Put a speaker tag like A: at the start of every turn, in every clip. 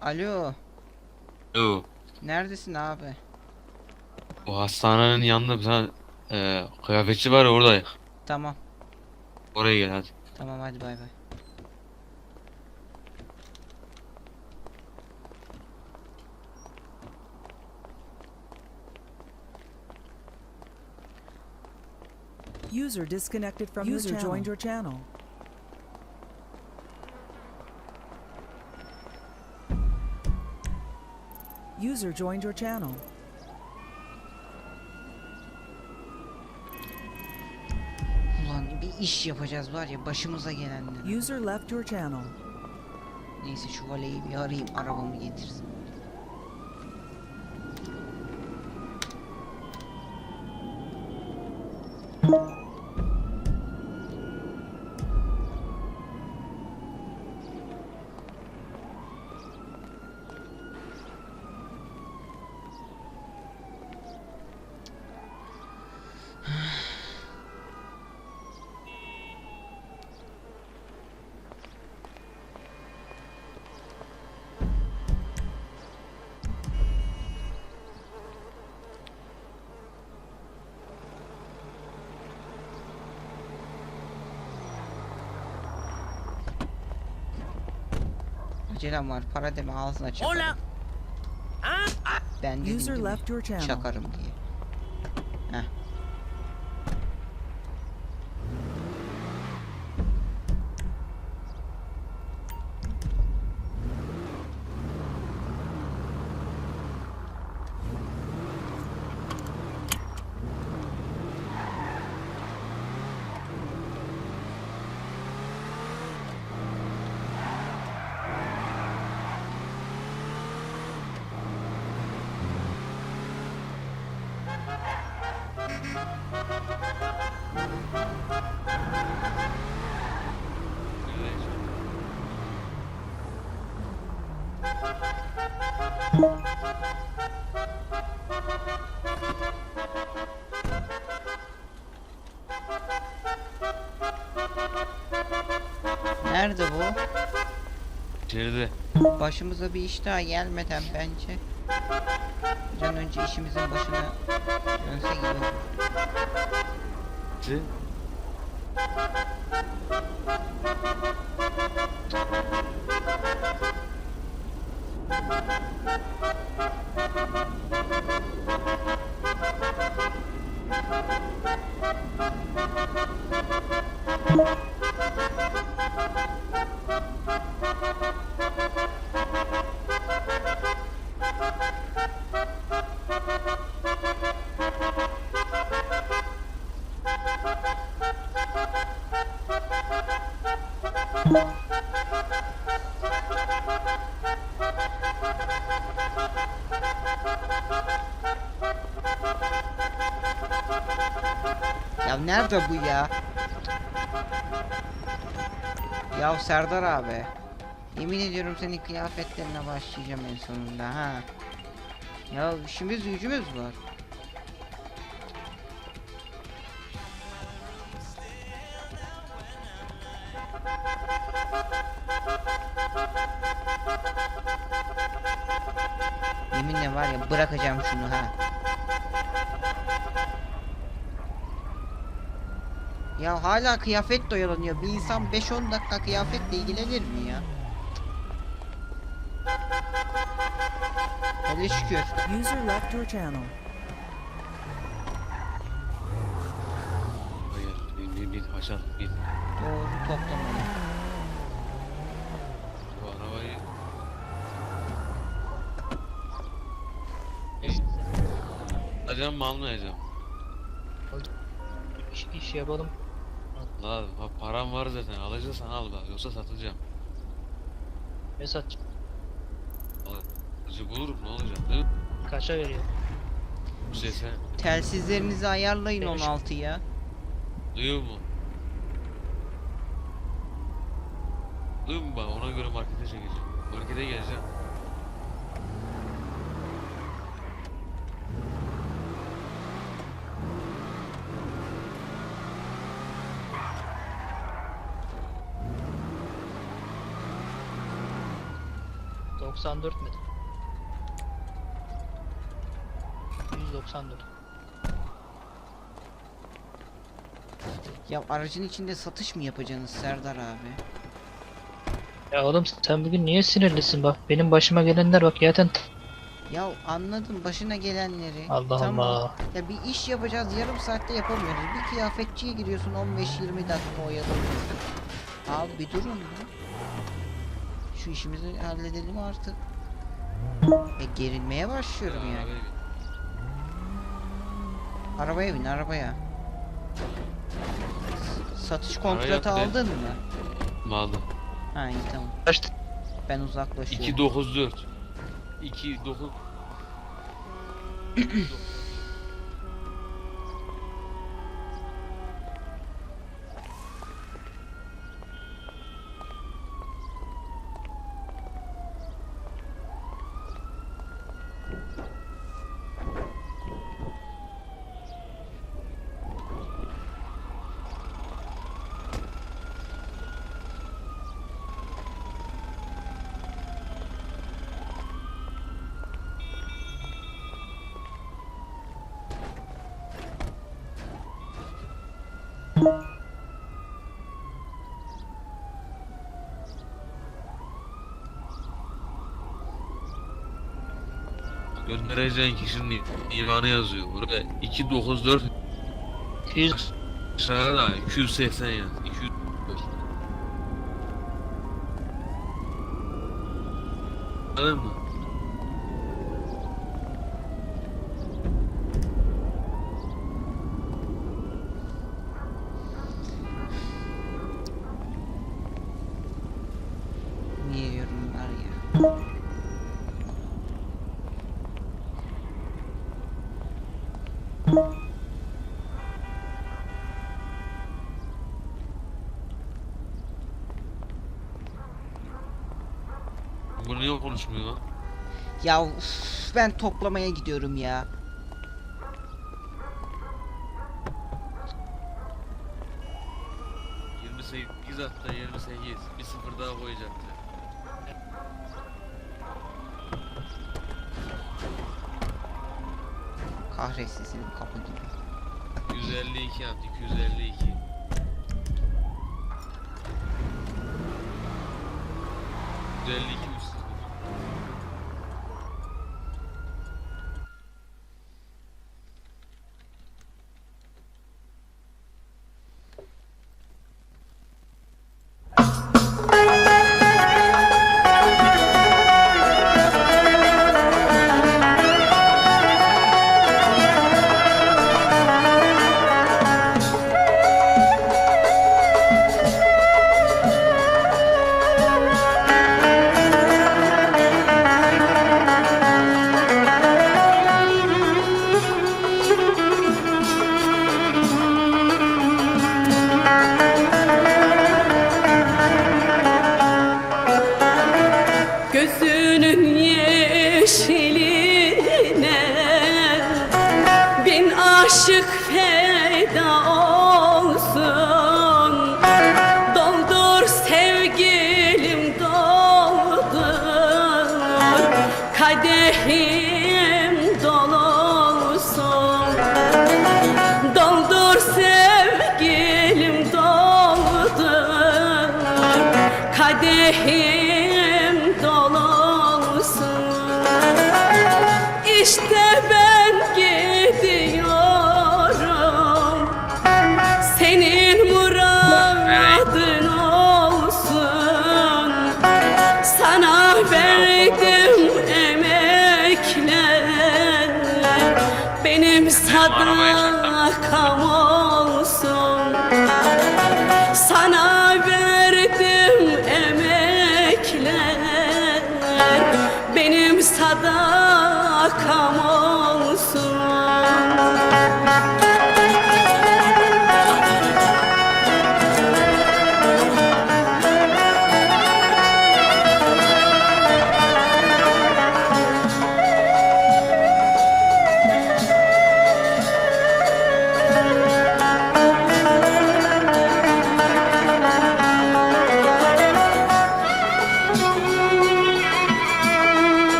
A: Alo.
B: Yo,
A: Neredesin abi?
B: o hastanenin yanında bir tane e, kıyafetçi var ya orada.
A: Tamam.
B: Oraya gel hadi.
A: Tamam hadi bay bay.
C: User disconnected from
D: User
C: your channel.
D: joined your channel. User joined your channel.
A: Ulan bir iş yapacağız var ya başımıza gelenler.
D: User left your channel.
A: Neyse şu valeyi bir arayayım arabamı getirsin. Acelem var para deme ağzına çakarım. Ben dedim
D: User left your channel.
A: Çakarım diye. Heh. Nerede bu?
B: İçeride.
A: Başımıza bir iş daha gelmeden bence bir an önce işimizin başına dönse iyi olur.
B: 지?
A: Ya nerede bu ya? Ya Serdar abi. Yemin ediyorum senin kıyafetlerine başlayacağım en sonunda ha. Ya işimiz gücümüz var. Yeminle var ya bırakacağım şunu ha. Ya hala kıyafet doyalanıyor. Bir insan 5-10 dakika kıyafetle ilgilenir mi ya? Hele şükür.
D: User left your channel.
B: Hayır. Bin bin bin Haşan bin.
A: Doğru toplamalı.
B: Bu arabayı. Alacağım mı almayacağım?
E: İş, iş yapalım.
B: La pa- param var zaten alacaksan al bak yoksa satacağım.
E: Mesat
B: Alıcı bulurum ne olacak değil mi?
E: kaça veriyor?
B: Şey sen
A: Telsizlerinizi ayarlayın
E: Demiş.
A: 16'ya.
B: duyuyor mu? Duyuyor mu bak ona göre markete çekeceğim. Markete geleceğim.
E: 94 metre. 194.
A: Ya aracın içinde satış mı yapacaksınız Serdar abi?
E: Ya oğlum sen bugün niye sinirlisin bak benim başıma gelenler bak zaten
A: Ya anladım başına gelenleri.
E: Allah. Allah.
A: Ya bir iş yapacağız yarım saatte yapamıyoruz. Bir kıyafetçiye giriyorsun 15-20 dakika oyalıyorsun. Abi bir durun ya. Şu işimizi halledelim artık. E gerilmeye başlıyorum yani. Arabaya bin arabaya. S- Satış kontratı aldın mı?
F: Maldı.
A: Ha iyi tamam.
E: Kaç
A: Ben uzaklaşıyorum.
F: 294. 29 Göndereceğin kişinin ilanı yazıyor. Buraya 294
E: 200
F: aşağıya da 280 yaz. 200 Anladın mı? Bu niye konuşmuyor lan?
A: Ya uf, ben toplamaya gidiyorum ya.
F: Sekiz hatta 28. Bir sıfır daha koyacaktı.
A: Kahretsin senin kapı gibi.
F: 152 yaptı 252.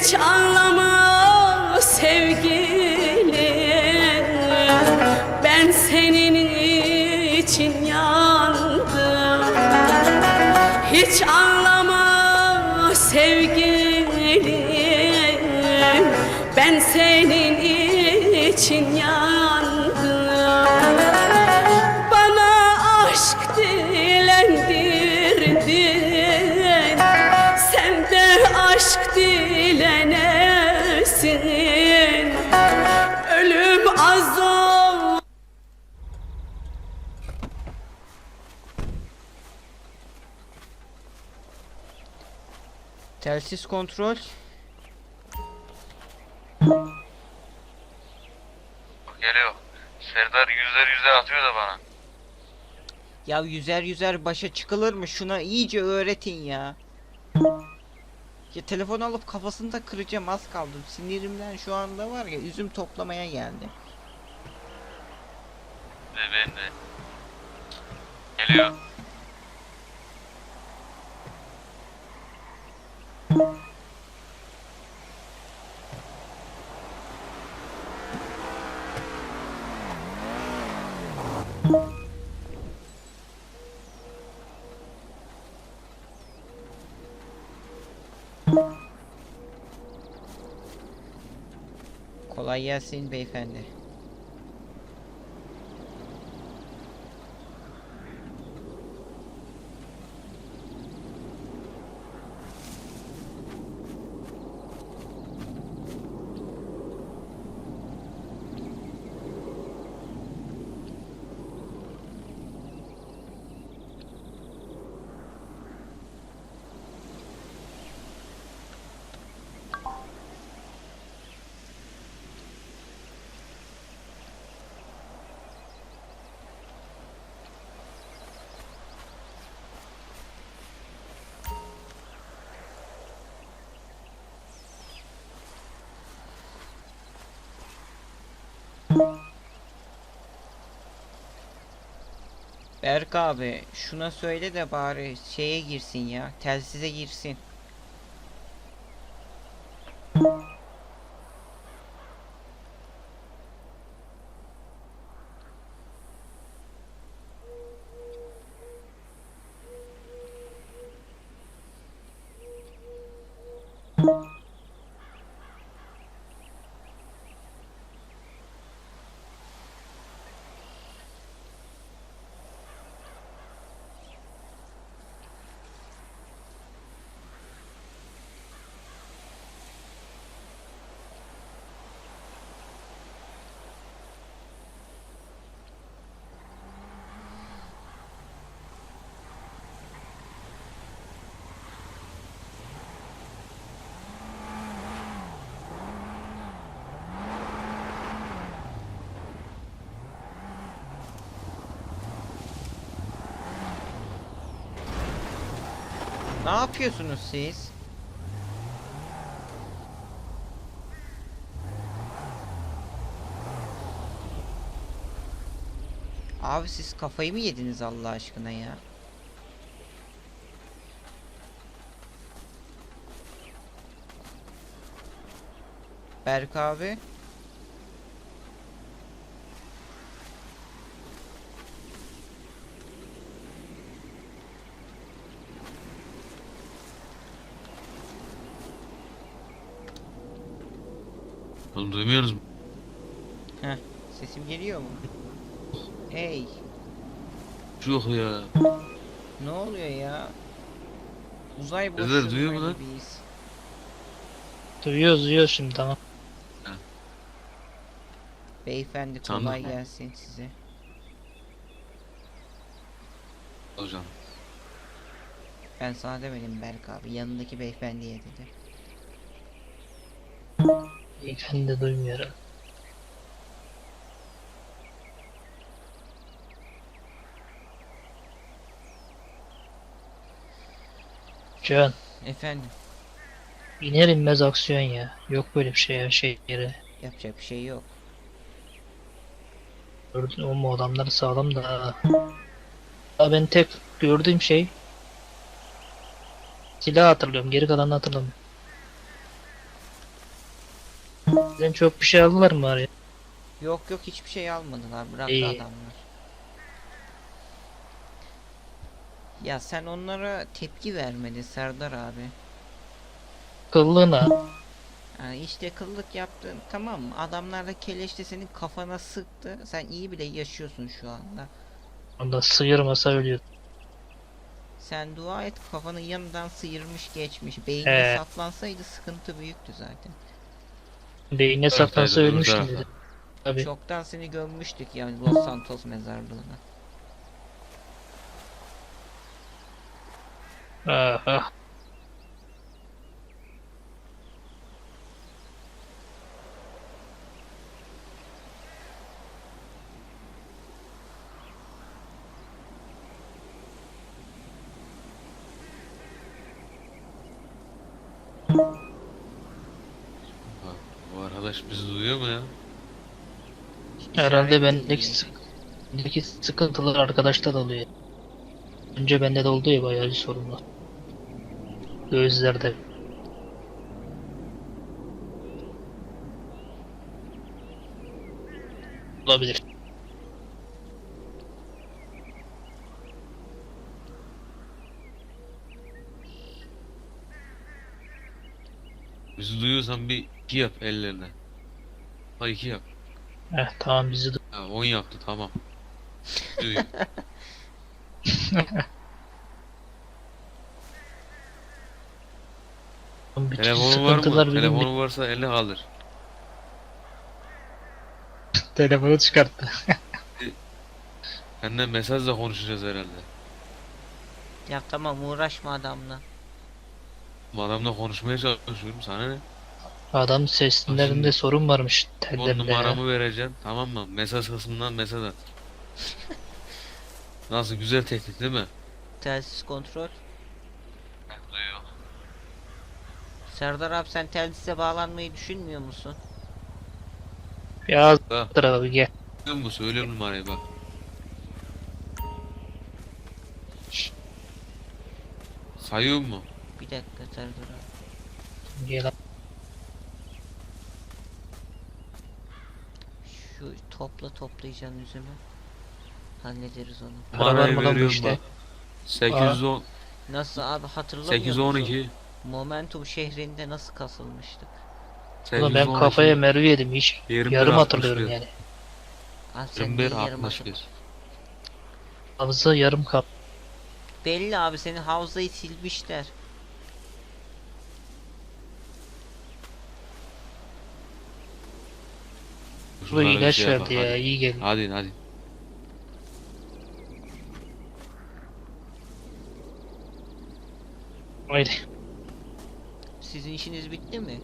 F: Hiç anlama sevgilim Ben senin için yandım. Hiç anlama sevgilim Ben senin için yandım
A: Telsiz kontrol.
B: Geliyor. Serdar yüzler yüzler atıyor da bana.
A: Ya yüzer yüzer başa çıkılır mı? Şuna iyice öğretin ya. Ya telefon alıp kafasını da kıracağım az kaldım. Sinirimden şu anda var ya üzüm toplamaya
B: ben de. Geliyor.
A: Kolay gelsin beyefendi. Berk abi şuna söyle de bari şeye girsin ya. Telsize girsin. Ne yapıyorsunuz siz? Abi siz kafayı mı yediniz Allah aşkına ya? Berk abi.
B: Oğlum duymuyoruz mu?
A: Sesim geliyor mu? Hey,
B: Yok ya.
A: ne oluyor ya? Uzay boşluğunda
B: duyuyor mu lan?
A: gibiyiz.
E: Duyuyoruz duyuyoruz şimdi tamam.
A: Beyefendi
B: Sandım.
A: kolay gelsin size.
B: Hocam.
A: Ben sana demedim Berk abi. Yanındaki beyefendiye dedi.
E: Ben de duymuyorum. Can
A: Efendim,
E: iner inmez aksiyon ya. Yok böyle bir şey ya şey yeri.
A: yapacak bir şey yok.
E: Gördün o mu adamları sağlam da. Ya ben tek gördüğüm şey silah hatırlıyorum. Geri kalanını hatırlamıyorum. Sizden çok bir şey aldılar mı araya?
A: Yok yok hiçbir şey almadılar. Bıraktı
E: İyi.
A: adamlar. Ya sen onlara tepki vermedin Serdar abi.
E: Kıllığına.
A: Yani işte kıllık yaptın tamam mı? Adamlar da keleşte senin kafana sıktı. Sen iyi bile yaşıyorsun şu anda.
E: Onda sıyırmasa ölüyor.
A: Sen dua et kafanın yanından sıyırmış geçmiş. Beyni
E: Ee.
A: saplansaydı sıkıntı büyüktü zaten.
E: Beynine saplansa
B: öbür
E: ölmüştüm dedi. Tabii.
A: Çoktan seni gömmüştük yani Los Santos mezarlığına.
E: Aha.
B: Bak, bu arkadaş bizi duyuyor mu ya?
E: Herhalde bendeki, sık- sıkıntılar arkadaşta da oluyor. Önce bende de oldu ya bayağı bir sorunlar. Gözlerde. Olabilir.
B: Bizi duyuyorsan bir iki yap ellerine. Ha iki yap.
E: Heh, tamam bizi de
B: Ha, on yaptı tamam. Duyuyor.
E: bütün
B: Telefonu var
E: sıkıntılar
B: mı? Telefonu varsa eline kaldır.
E: bir- telefonu çıkarttı.
B: Senden mesajla konuşacağız herhalde.
A: Ya tamam uğraşma adamla.
B: Bu adamla konuşmaya çalışıyorum sana ne?
E: Adam seslerinde sorun varmış
B: On
E: tellerinde. ya.
B: numaramı vereceğim tamam mı? Mesaj kısmından mesaj at. Nasıl güzel tehdit değil mi?
A: Telsiz kontrol.
B: Duyuyor.
A: Serdar abi sen telsize bağlanmayı düşünmüyor musun?
E: Ya bir gel.
B: Duyuyor musun? Söylüyorum numarayı bak. Sayıyor mu?
A: Bir dakika Serdar abi.
E: Gel.
A: Şu topla toplayacaksın üzümü. Hallederiz onu.
E: Para var
B: Numarayı
E: mı lan bu
B: veriyorum
E: işte?
B: bak. 810
A: Nasıl abi hatırlamıyor musun?
B: 812
A: Momentum şehrinde nasıl kasılmıştık?
E: Ulan ben kafaya mermi yedim hiç.
B: 21,
E: Yarım
B: 61.
E: hatırlıyorum yani.
A: Abi sen
B: 21
A: niye yarım
B: 61.
A: hatırlıyorsun?
E: Hafıza yarım kap.
A: Belli abi senin havzayı silmişler.
E: Bu
B: Şunlara bir
E: ilaç
B: şey
E: verdi
B: bak,
E: ya
B: hadi.
E: iyi geldi.
B: Hadi hadi.
E: Haydi.
A: Sizin işiniz bitti mi?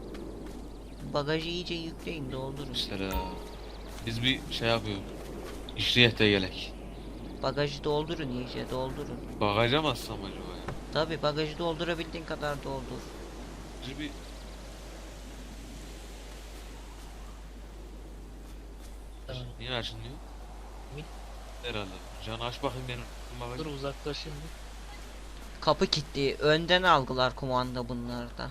A: Bagajı iyice yükleyin doldurun.
B: Mesela biz bir şey yapıyoruz. İşleyek de gelek.
A: Bagajı doldurun iyice doldurun.
B: Bagaja mı atsam acaba ya?
A: Tabi bagajı doldurabildiğin kadar doldur.
B: Biz bir Açılmıyor?
E: Bil-
B: Herhalde. Can aç bakayım benim.
E: Dur uzaklaş şimdi.
A: Kapı kilitli. Önden algılar kumanda bunlarda.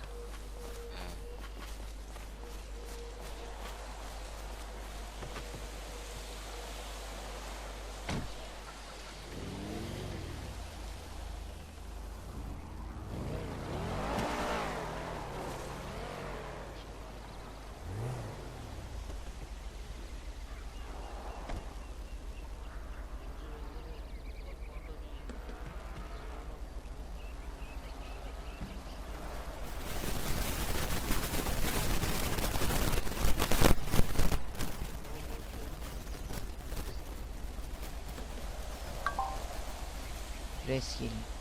A: Brasil.